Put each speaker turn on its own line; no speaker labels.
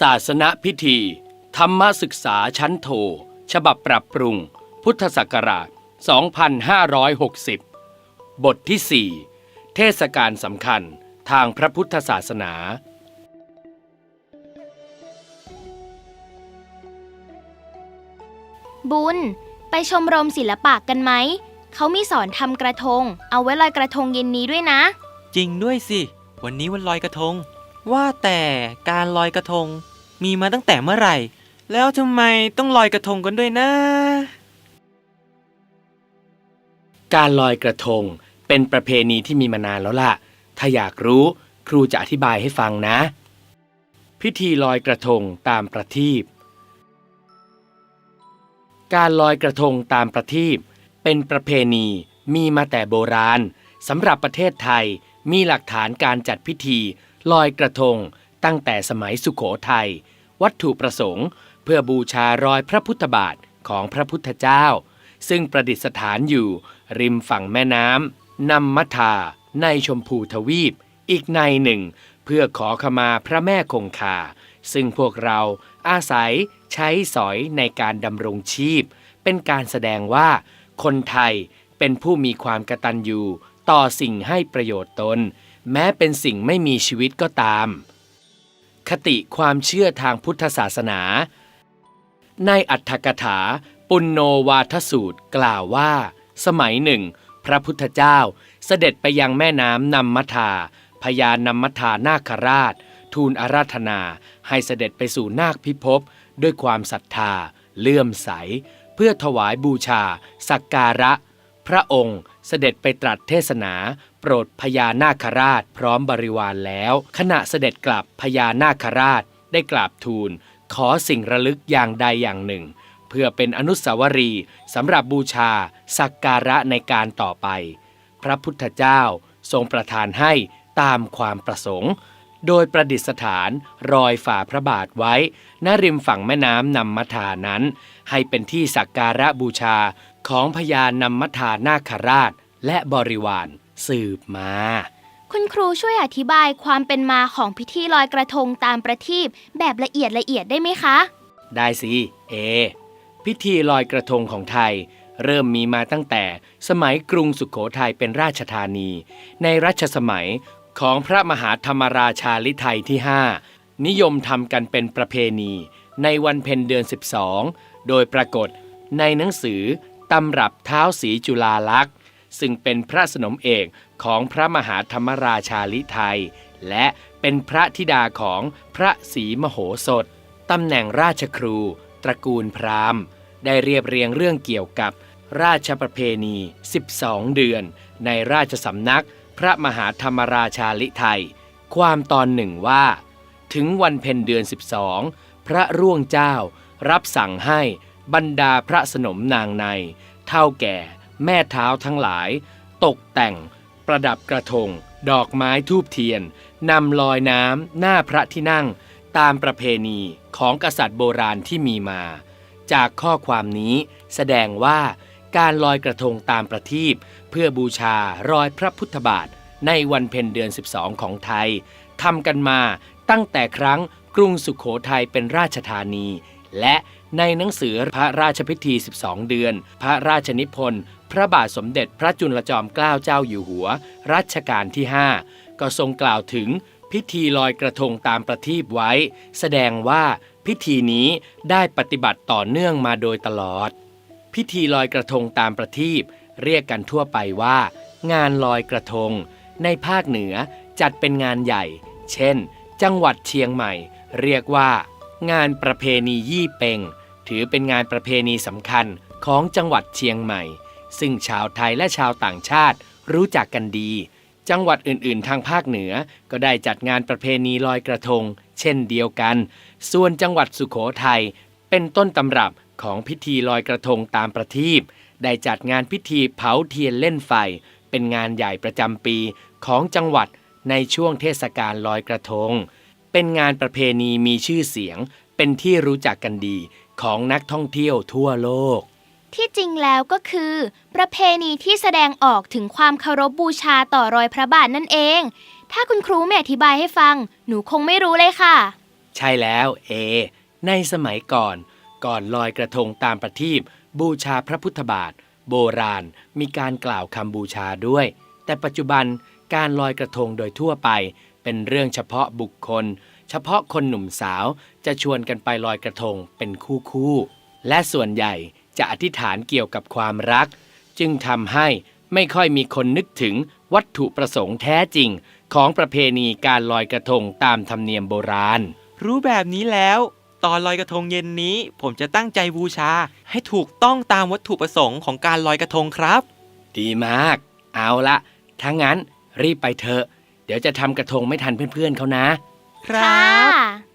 ศาสนพิธี ธรรมศึกษาชั้นโท ฉบับปรับปรุง พุทธศักราช 2560 บทที่ 4 เทศกาลสำคัญทางพระพุทธศาสนา
บุญ ไปชมรมศิลปะกันไหม เขามีสอนทำกระทง เอาไว้ลอยกระทงเย็นนี้ด้วยนะ
จริงด้วยสิ วันนี้วันลอยกระทง ว่าแต่การลอยกระทงมีมาตั้งแต่เมื่อไหร่ แล้วทำไมต้องลอยกระทงกันด้วยนะ
การลอยกระทงเป็นประเพณีที่มีมานานแล้วล่ะ ถ้าอยากรู้ครูจะอธิบายให้ฟังนะ พิธีลอยกระทงตามประทีป การลอยกระทงตามประทีปเป็นประเพณีมีมาแต่โบราณสำหรับประเทศไทยมีหลักฐานการจัดพิธี ลอยกระทง ตั้งแต่สมัยสุขโขทัย วัตถุประสงค์ เพื่อบูชารอยพระพุทธบาทของพระพุทธเจ้า ซึ่งประดิษฐานอยู่ ริมฝั่งแม่น้ำนำมัทาในชมพูทวีป อีกในหนึ่ง เพื่อขอขมาพระแม่คงคา ซึ่งพวกเราอาศัยใช้สอยในการดำรงชีพ เป็นการแสดงว่า คนไทยเป็นผู้มีความกตัญญูต่อสิ่งให้ประโยชน์ตน แม้เป็นสิ่งไม่มีชีวิตก็ตาม คติความเชื่อทางพุทธศาสนา ในอัตถกถา ปุณโนวาทสูตรกล่าวว่า สมัยหนึ่ง พระพุทธเจ้าเสด็จไปยังแม่น้ำนำมัทาพญานำมัทานาคราช ทูลอาราธนา ให้เสด็จไปสู่นาคพิภพด้วยความศรัทธา เลื่อมใส เพื่อถวายบูชา สักการะ พระองค์เสด็จไปตรัสเทศนา ปรดพญานาคราชพร้อมบริวารแล้ว ขณะเสด็จกลับพญานาคราชได้กราบทูล ขอสิ่งระลึกอย่างใดอย่างหนึ่ง เพื่อเป็นอนุสาวรีย์สำหรับบูชาสักการะในการต่อไป พระพุทธเจ้าทรงประทานให้ตามความประสงค์ โดยประดิษฐานรอยฝ่าพระบาทไว้ณริมฝั่งแม่น้ำนำมัทานั้น ให้เป็นที่สักการะบูชาของพญานำมัทานาคราชและบริวาร สืบมา
คุณครูช่วยอธิบายความเป็นมาของพิธีลอยกระทงตามประทีปแบบละเอียดละเอียดได้ไหมคะ
ได้สิเอ พิธีลอยกระทงของไทย เริ่มมีมาตั้งแต่สมัยกรุงสุขโขทัยเป็นราชธานี ในรัชสมัยของพระมหาธรรมราชาลิไทยที่ 5 นิยมทำกันเป็นประเพณี ในวันเพ็ญเดือน 12 โดยปรากฏในหนังสือตำรับเท้าสีจุฬาลักษณ์ ซึ่งเป็นพระสนมเอกของพระมหาธรรมราชาลิไทย และเป็นพระธิดาของพระศรีมโหสถตำแหน่งราชครู ตระกูลพราหมณ์ ได้เรียบเรียงเรื่องเกี่ยวกับราชประเพณี 12 เดือน ในราชสำนัก พระมหาธรรมราชาลิไทย ความตอนหนึ่งว่า ถึงวันเพ็ญเดือน 12 พระร่วงเจ้า รับสั่งให้บรรดาพระสนมนางใน เท่าแก่ แม่เท้าทั้งหลาย ตกแต่ง ประดับกระทง ดอกไม้ทูบเทียนนำลอยน้ำหน้าพระที่นั่ง ตามประเพณีของกษัตริย์โบราณที่มีมา จากข้อความนี้แสดงว่าการลอยกระทงตามประทีปเพื่อบูชารอยพระพุทธบาทในวันเพ็ญเดือน 12 ของไทยทำกันมาตั้งแต่ครั้งกรุงสุขโขทัยเป็นราชธานี และในหนังสือพระราชพิธี 12 เดือน พระราชนิพนธ์ พระบาทสมเด็จพระจุลจอมเกล้าเจ้าอยู่หัว รัชกาลที่ 5 ก็ทรงกล่าวถึงพิธีลอยกระทงตามประทีปไว้ แสดงว่าพิธีนี้ได้ปฏิบัติต่อเนื่องมาโดยตลอด พิธีลอยกระทงตามประทีปเรียกกันทั่วไปว่า งานลอยกระทง ในภาคเหนือจัดเป็นงานใหญ่ เช่น จังหวัดเชียงใหม่ เรียกว่า งานประเพณียี่เปงถือเป็นงานประเพณีสำคัญของจังหวัดเชียงใหม่ ซึ่งชาวไทยและชาวต่างชาติรู้จักกันดี จังหวัดอื่นๆ ทางภาคเหนือก็ได้จัดงานประเพณีลอยกระทง เช่นเดียวกัน ส่วนจังหวัดสุขโขทัยเป็นต้นตำรับของพิธีลอยกระทงตามประทีปได้จัดงานพิธีเผาเทียนเล่นไฟ เป็นงานใหญ่ประจำปีของจังหวัดในช่วงเทศกาลลอยกระทง เป็นงานประเพณีมีชื่อเสียง เป็นที่รู้จักกันดีของนักท่องเที่ยวทั่วโลก
ที่จริงแล้วก็คือ ประเพณีที่แสดงออกถึงความเคารพบูชาต่อรอยพระบาทนั่นเอง ถ้าคุณครูไม่อธิบายให้ฟัง หนูคงไม่รู้เลยค่ะ
ใช่แล้วเอ ในสมัยก่อน ก่อนลอยกระทงตามประทีปบูชาพระพุทธบาท โบราณมีการกล่าวคำบูชาด้วย แต่ปัจจุบันการลอยกระทงโดยทั่วไป เป็นเรื่องเฉพาะบุคคล เฉพาะคนหนุ่มสาวจะชวนกันไปลอยกระทงเป็นคู่คู่และส่วนใหญ่ จะอธิษฐานเกี่ยวกับความรัก จึงทำให้ไม่ค่อยมีคนนึกถึงวัตถุประสงค์แท้จริง ของประเพณีการลอยกระทงตามธรรมเนียมโบราณ
รู้แบบนี้แล้ว ตอนลอยกระทงเย็นนี้ ผมจะตั้งใจบูชา ให้ถูกต้องตามวัตถุประสงค์ของการลอยกระทงครับ
ดีมาก เอาละถ้างั้นรีบไปเถอะ เดี๋ยวจะทำกระทงไม่ทันเพื่อนๆเขานะ
ครับ
ค่ะ